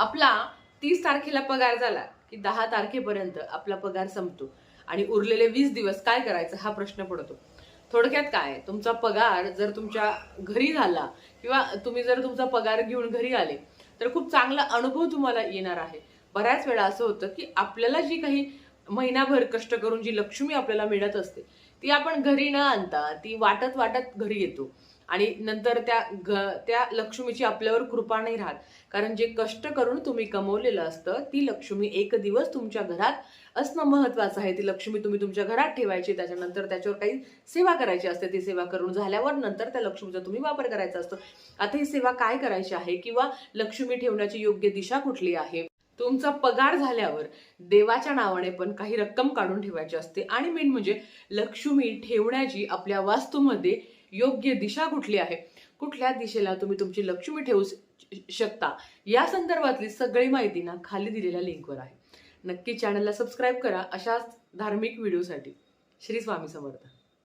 आपला तीस तारखेला पगार झाला की दहा तारखेपर्यंत आपला पगार संपतो. आणि उरलेले वीस दिवस काय करायचं हा प्रश्न पडतो. थोडक्यात काय तुमचा पगार जर तुमच्या घरी झाला किंवा तुम्ही जर तुमचा पगार घेऊन घरी आले तर खूप चांगला अनुभव तुम्हाला येणार आहे. बऱ्याच वेळा असं होतं की आपल्याला जी काही महिनाभर कष्ट करून जी लक्ष्मी आपल्याला मिळत असते ती आपण घरी न आणता ती वाटत वाटत घरी येतो. आणि नंतर त्या घ त्या लक्ष्मीची आपल्यावर कृपा नाही राहत. कारण जे कष्ट करून तुम्ही कमवलेलं असतं ती लक्ष्मी एक दिवस तुमच्या घरात असणं महत्वाचं आहे. ती लक्ष्मी तुम्ही तुमच्या घरात ठेवायची त्याच्यानंतर त्याच्यावर काही सेवा करायची असते ती सेवा करून झाल्यावर नंतर त्या लक्ष्मीचा तुम्ही वापर करायचा असतो. आता ही सेवा काय करायची आहे? किंवा लक्ष्मी ठेवण्याची योग्य दिशा कुठली आहे? तुमचा पगार झाल्यावर देवाच्या नावाने पण काही रक्कम काढून ठेवायची असते. आणि मेन म्हणजे लक्ष्मी ठेवण्याची आपल्या वास्तूमध्ये योग्य दिशा कुठली आहे? कुठल्या दिशेला तुम्ही तुमची लक्ष्मी ठेवू शकता? या संदर्भातली सगळी माहिती ना खाली दिलेल्या लिंकवर आहे. नक्की चॅनलला सबस्क्राईब करा अशाच धार्मिक व्हिडिओसाठी श्री स्वामी समर्थ.